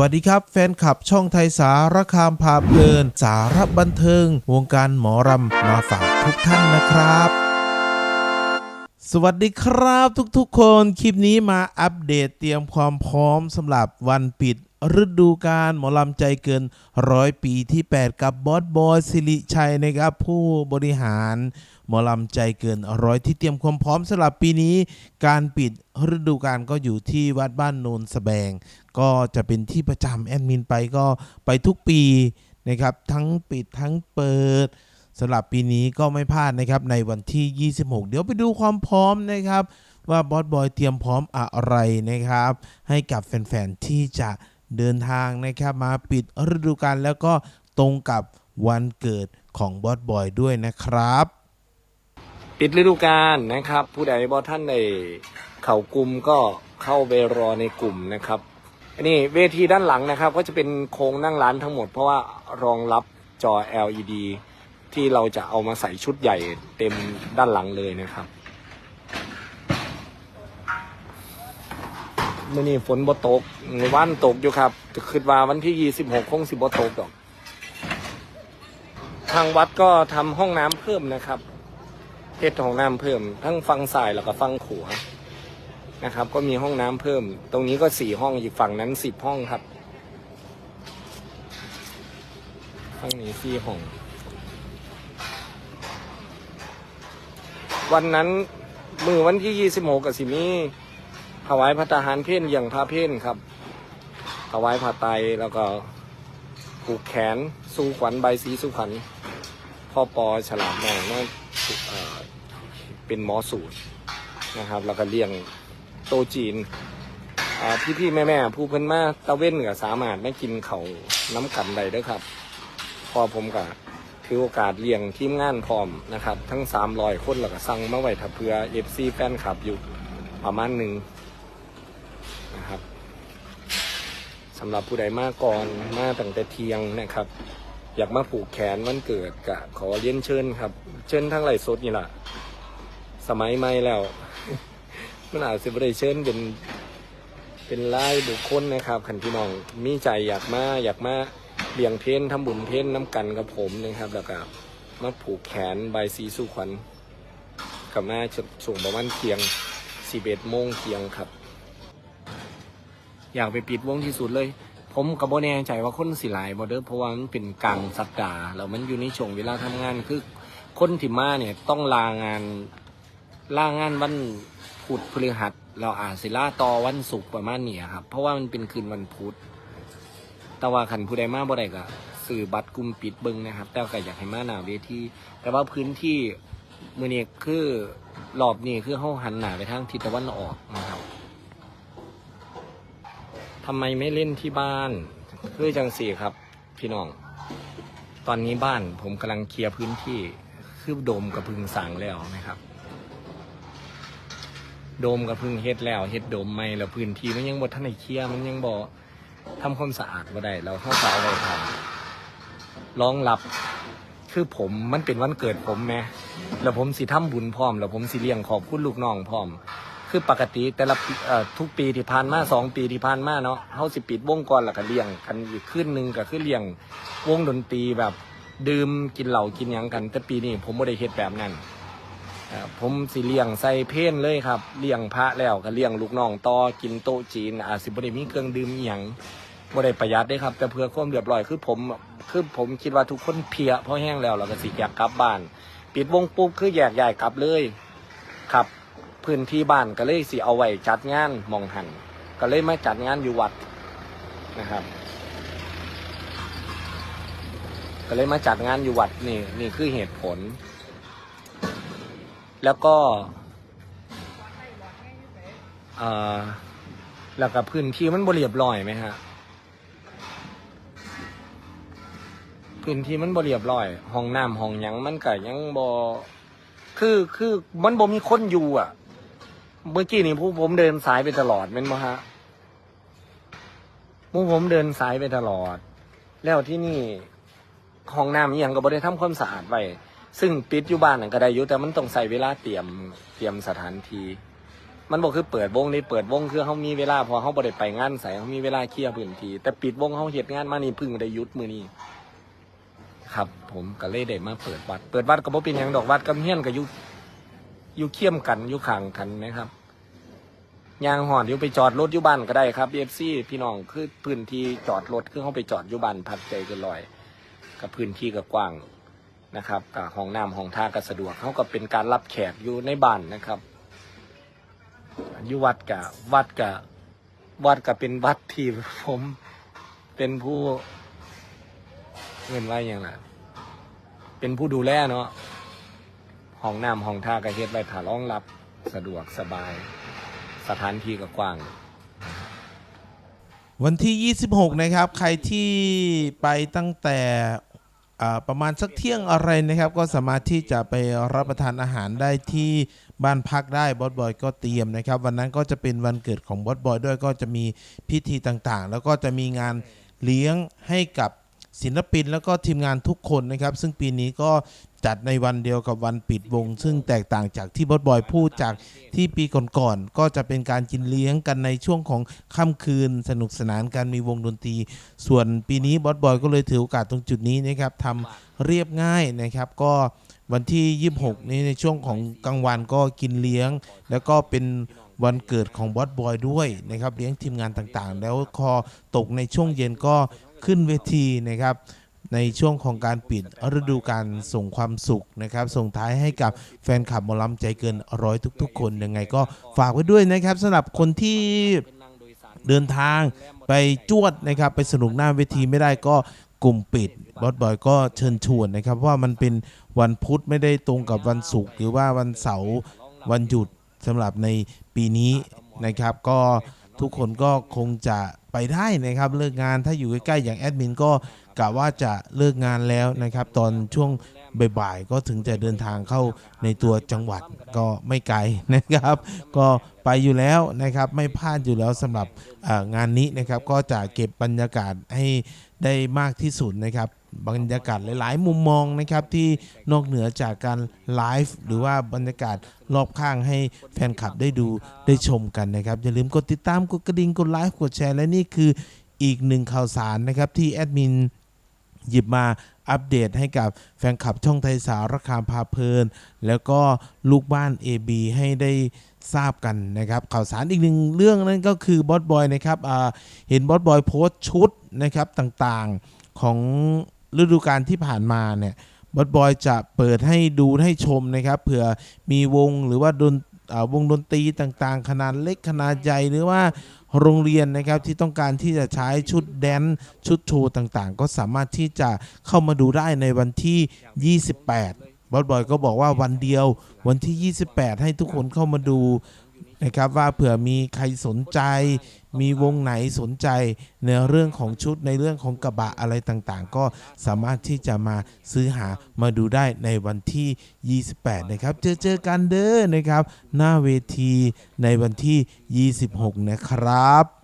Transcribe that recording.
วัสดีครับ แฟนคลับช่องไทยสารคามพาเพลิน สารบันเทิง วงการหมอรำมาฝากทุกท่านนะครับสวัสดีครับทุกๆ คนคลิปนี้มาอัปเดตเตรียมความพร้อมสำหรับวันปิดฤดูกาลหมอลำใจเกินร้อยปีที่ 8 กับบอสบอยสิริชัยนะครับ ผู้บริหารหมอลำใจเกินร้อยที่เตรียมความพร้อมสำหรับปีนี้ การปิดฤดูกาลก็อยู่ที่วัดบ้านโนนสแบง ก็จะเป็นที่ประจำแอดมินไปก็ไปทุกปีนะครับทั้งปิดทั้งเปิดสำหรับปีนี้ก็ไม่พลาดนะครับในวันที่ 26 เดี๋ยวไปดูความพร้อมนะครับ ว่าบอสบอยเตรียมพร้อมอะไรนะครับ ให้กับแฟนๆที่จะเดินทางนะครับ มาปิดฤดูกาลแล้วก็ตรงกับวันเกิดของบอสบอยด้วยนะครับ ปิดฤดูกาลนะครับ ผู้ใดบอท่านในเข่ากลุ่มก็เข้าไปรอในกลุ่มนะครับ อันนี้เวทีด้านหลังนะครับ ก็จะเป็นโครงนั่งร้านทั้งหมด เพราะว่ารองรับจอ LED ที่เราจะเอามาใส่ชุดใหญ่เต็มด้านหลังเลยนะครับเมื่อนี้ฝนบ่ตกวันตกอยู่ครับคิดว่าวันที่ 26 คงสิบ่ตกดอก ทางวัดก็ทำห้องน้ำเพิ่มนะครับเทศห้องน้ำเพิ่ม ทั้งฝั่งซ้ายแล้วก็ฝั่งขวา นะครับ ก็มีห้องน้ำเพิ่ม ตรงนี้ก็สี่ห้องอีกฝั่งนั้นสิบห้องครับฝั่งนี้สี่ห้อง วันนั้นมือวันที่ยี่สิบหกกับสิมีถวายพระทหารเพนอย่างพระเพนครับถวายผ้าไตรแล้วก็ผูกแขนสู้ขวัญใบสีสู้ขวัญพ่อปอฉลามมงนั่นเอ่อเป็นหมอสูตรนะครับ แล้วก็เลี้ยง โตจีนอ่พี่ๆแม่ผู้เพิ่นมาตะเว้นก็สามารถไม่กินเขาน้ำกันได้เด้อครับ พอผมก็ถือโอกาสเลี้ยงทีมงานพร้อมนะครับ ทั้งสามรอยคนแล้วก็สั่งมาไว้ถ้าเพื่อเอฟซีแฟนคลับอยู่ประมาณหนึ่งนะครับสำหรับผู้ใดมาก่อนมาตั้งแต่เที่ยงนะครับ อยากมาผูกแขนวันเกิดกะขอเรียนเชิญครับ เชิญทั้งไหลสดนี่แหละสมัยใหม่แล้ว มันอาจจะไม่ได้เชิญเป็นเป็นรายบุคคลนะครับขันพี่น้องมีใจอยากมาอยากมาเลี้ยงเพนทำบุญเพนน้ำกันกับผมนะครับ แล้วก็มาผูกแขนใบสีสู่ขวัญกับมาส่งประมาณเที่ยงสิบเอ็ดโมงเที่ยงครับ อยากไปปิดวงที่สุดเลย ผมกับโบแน่ใจว่าคนสิหลายบอเดอร์เพราะว่ามันเป็นกลางสัปดาห์แล้วมันอยู่ในช่วงเวลาทำงานคือคนที่มาเนี่ยต้องลางานลางานวัน พุธพฤหัส เราอ่าจสิลาต่อวันศุกร์ประมาณนี้ครับ เพราะว่ามันเป็นคืนวันพุธแต่ว่าขันผู้ใดมาบ่ได้ก็สื่อบัตรกลุ่มปิดเบิงนะครับ แต่ก็อยากให้มาหนาเวทีแต่ว่าพื้นที่มือนี้คือรอบนี้คือเขาหันหนาไปทางทิศตะวันออกนะครับทำไมไม่เล่นที่บ้านคือจังสี่ครับ พี่น้อง ตอนนี้บ้านผมกำลังเคลียร์พื้นที่ คือโดมกับพึงสั่งแล้วนะครับ โดมกับพึงเฮ็ดแล้วเฮ็ดโดมไม่แล้วพื้นที่มันยังบ่ทันได้เคลียร์มันยังบ่ทำความสะอาดบ่ได้เราเข้าสาวไปทำรองรับคือผมมันเป็นวันเกิดผมแม่แล้วผมสิทำบุญพร้อม แล้วผมสิเลี้ยงขอบคุณลูกน้องพร้อม คือปกติแต่ละทุกปีที่ผ่านมาสองปีที่ผ่านมาเนาะเฮาสิปิดวงก่อนแล้วก็เลี้ยงกันอีกขึ้นหนึ่งก็คือเลี้ยงวงดนตรีแบบดื่มกินเหล้ากินหยังกัน แต่ปีนี้ผมไม่ได้เฮ็ดแบบนั้น ผมสิเลี้ยงใส่เพนเลยครับ เลี้ยงพระแล้วก็เลี้ยงลูกน้องต่อกินโต๊ะจีน อาจสิบ่ได้มีเครื่องดื่มอหยังบ่ได้ประหยัดเด้ครับ แต่เพื่อความเรียบร้อยคือผมคือผมคิดว่าทุกคนเพลียเพราะแห้งแล้วเราก็สิอยากกลับบ้าน ปิดวงปุ๊บคือแยกย้ายกลับเลยครับพื้นที่บ้านก็เลยสิเอาไว้จัดงานมองหันก็เลยมาจัดงานอยู่วัดนะครับ ก็เลยมาจัดงานอยู่วัดนี่นี่คือเหตุผล แล้วก็เออแล้วก็พื้นที่มันบริเรียบร้อยไหมฮะ พื้นที่มันบริเรียบร้อย ห้องน้ำห้องหยังมันก็ยังบอคือคือมันบ่มีคนอยู่อะ เมื่อกี้นี่ผู้ผมเดินสายไปตลอดเป็นบ่ฮะผู้ผมเดินสายไปตลอด แล้วที่นี่ห้องน้ำย่างก็บ่ได้ทำความสะอาดไว้ ซึ่งปิดอยู่บ้านนั่นก็ได้อยู่แต่มันต้องใส่เวลาเตรียมเตรียมสถานที่มันบอกคือเปิดวงนี่เปิดวงคือเขามีเวลาพอเขาบ่ได้ไปงานใส่เขามีเวลาเคลียร์พื้นที่แต่ปิดวงเขาเหตุงานมานี่พึ่งได้ยุดมือนี้ครับ ผมก็เลยได้มาเปิดวัด เปิดวัดก็บ่เป็นยังดอกวัดกับเฮียนก็อยู่อยู่เคี่ยมกันอยู่ข้างกันนะครับยางห่อนอยู่ไปจอดรถอยู่บ้านก็ได้ครับเอฟซีพี่น้องคือพื้นที่จอดรถคือเขาไปจอดอยู่บ้านพักใจกันลอย กับพื้นที่ก็กว้าง นะครับกับห้องน้ำห้องท่าก็สะดวกเขาก็เป็นการรับแขกอยู่ในบ้านนะครับอยู่วัดกะวัดกะวัดกะเป็นวัดที่ผมเป็นผู้เงินว่าอย่างไรเป็นผู้ดูแลเนาะห้องน้ำห้องท่ากะเฮ็ดไว้ถ้าร้องรับสะดวกสบาย สถานที่ก็กว้างวันที่ 26 นะครับ ใครที่ไปตั้งแต่ ประมาณสักเที่ยงอะไรนะครับ ก็สามารถที่จะไปรับประทานอาหารได้ที่บ้านพักได้บอสบอยก็เตรียมนะครับ วันนั้นก็จะเป็นวันเกิดของบอสบอยด้วยก็จะมีพิธีต่างๆ แล้วก็จะมีงานเลี้ยงให้กับ ศิลปินแล้วก็ทีมงานทุกคนนะครับ ซึ่งปีนี้ก็จัดในวันเดียวกับวันปิดวง ซึ่งแตกต่างจากที่บอสบอยพูดจากที่ปีก่อนๆก็จะเป็นการกินเลี้ยงกันในช่วงของค่ำคืนสนุกสนานการมีวงดนตรี ส่วนปีนี้บอสบอยก็เลยถือโอกาสตรงจุดนี้นะครับทำเรียบง่ายนะครับก็วันที่ 26 นี้ในช่วงของกลางวันก็กินเลี้ยง แล้วก็เป็นวันเกิดของบอสบอยด้วยนะครับเลี้ยงทีมงานต่างๆ แล้วพอตกในช่วงเย็นก็ ขึ้นเวทีนะครับ ในช่วงของการปิดฤดูการส่งความสุขนะครับ ส่งท้ายให้กับแฟนคลับหมอลำใจเกินร้อยทุก ๆ คนยังไงก็ฝากไว้ด้วยนะครับสำหรับคนที่เดินทางไปจวดนะครับ ไปสนุกหน้าเวทีไม่ได้ก็กลุ่มปิดบอสบอยก็เชิญชวนนะครับว่ามันเป็นวันพุธไม่ได้ตรงกับวันศุกร์หรือว่าวันเสาร์วันหยุดสำหรับในปีนี้นะครับ ก็ ทุกคนก็คงจะไปได้นะครับเลิกงานถ้าอยู่ใกล้ๆอย่างแอดมินก็กะว่าจะเลิกงานแล้วนะครับ ตอนช่วงบ่ายๆก็ถึงจะเดินทางเข้าในตัวจังหวัดก็ไม่ไกลนะครับ ก็ไปอยู่แล้วนะครับไม่พลาดอยู่แล้วสำหรับงานนี้นะครับ ก็จะเก็บบรรยากาศให้ได้มากที่สุดนะครับ บรรยากาศหลาย ๆ มุมมองนะครับที่นอกเหนือจากการไลฟ์หรือว่าบรรยากาศรอบข้างให้แฟนคลับได้ดูได้ชมกันนะครับ อย่าลืมกดติดตามกดกระดิ่งกดไลฟ์กดแชร์และนี่คืออีกหนึ่งข่าวสารนะครับที่แอดมินหยิบมาอัปเดตให้กับแฟนคลับช่องไทยสารคามพาเพลิน แล้วก็ลูกบ้าน AB ให้ได้ทราบกันนะครับ ข่าวสารอีกหนึ่งเรื่องนั่นก็คือบอสบอยนะครับเห็นบอสบอยโพสต์ชุดนะครับต่างๆของ ฤดูกาลที่ผ่านมาเนี่ยบอสบอยจะเปิดให้ดูให้ชมนะครับเผื่อมีวงหรือว่าดนวงดนตรีต่างๆ ขนาดเล็กขนาดใหญ่หรือว่าโรงเรียนนะครับที่ต้องการที่จะใช้ชุดแดนชุดโชว์ต่างๆ ก็สามารถที่จะเข้ามาดูได้ในวันที่ 28 บอสบอยก็บอกว่าวันเดียววันที่ 28 ให้ทุกคนเข้ามาดู นะครับว่าเผื่อมีใครสนใจ มีวงไหนสนใจในเรื่องของชุดในเรื่องของกระบะอะไรต่างๆ ก็สามารถที่จะมาซื้อหามาดูได้ในวันที่ 28 นะครับ เจอเจอกันเด้อนะครับ หน้าเวทีในวันที่ 26 นะครับ